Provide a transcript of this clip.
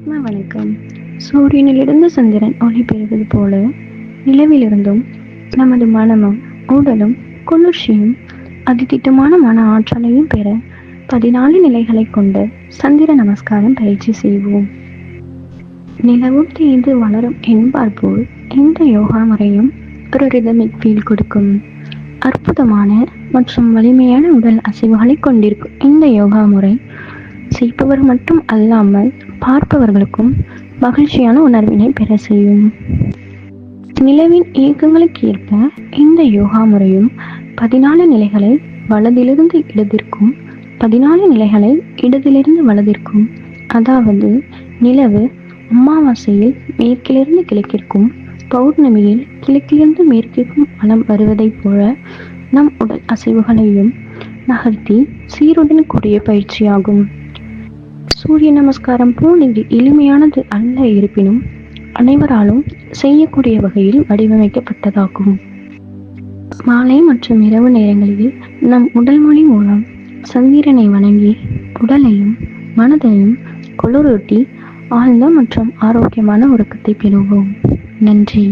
ஆத்மா வணக்கம். சூரியனிலிருந்து சந்திரன் ஒளி பெறுவது போல நிலவிலிருந்தும் நமது மனமும் உடலும் குளிர்ச்சியும் அதிதிட்டமான மன ஆற்றலையும் பெற பதினாலு நிலைகளை கொண்டு சந்திர நமஸ்காரம் பயிற்சி செய்வோம். நிலவும் தேய்ந்து வளரும் என்பார் போல் இந்த யோகா முறையும் ஒரு ரிதமிக் ஃபீல் கொடுக்கும். அற்புதமான மற்றும் வலிமையான உடல் அசைவுகளை கொண்டிருக்கும் இந்த யோகா முறை செய்பவர் மட்டும் அல்லாமல் பார்ப்பவர்களுக்கும் மகிழ்ச்சியான உணர்வினை பெற செய்யும். நிலவின் இயக்கங்களுக்கு ஏற்ப இந்த யோகா முறையும் பதினாலு நிலைகளை வலதிலிருந்து இடதிற்கும் பதினாலு நிலைகளை இடதிலிருந்து வலதிற்கும் அதாவது நிலவு அமாவாசையில் மேற்கிலிருந்து கிழக்கிற்கும் பௌர்ணமியில் கிழக்கிலிருந்து மேற்கிற்கும் வலம் வருவதைப் போல நம் உடல் அசைவுகளையும் நகர்த்தி சீருடன் கூடிய பயிற்சியாகும். சூரிய நமஸ்காரம் போல் எளிமையானது அல்ல இருப்பினும் அனைவராலும் செய்யக்கூடிய வகையில் வடிவமைக்கப்பட்டதாகும். மாலை மற்றும் இரவு நேரங்களில் நம் உடல் மொழி மூலம் சந்திரனை வணங்கி உடலையும் மனதையும் குளிரூட்டி ஆழ்ந்த மற்றும் ஆரோக்கியமான உறக்கத்தை பெறுவோம். நன்றி.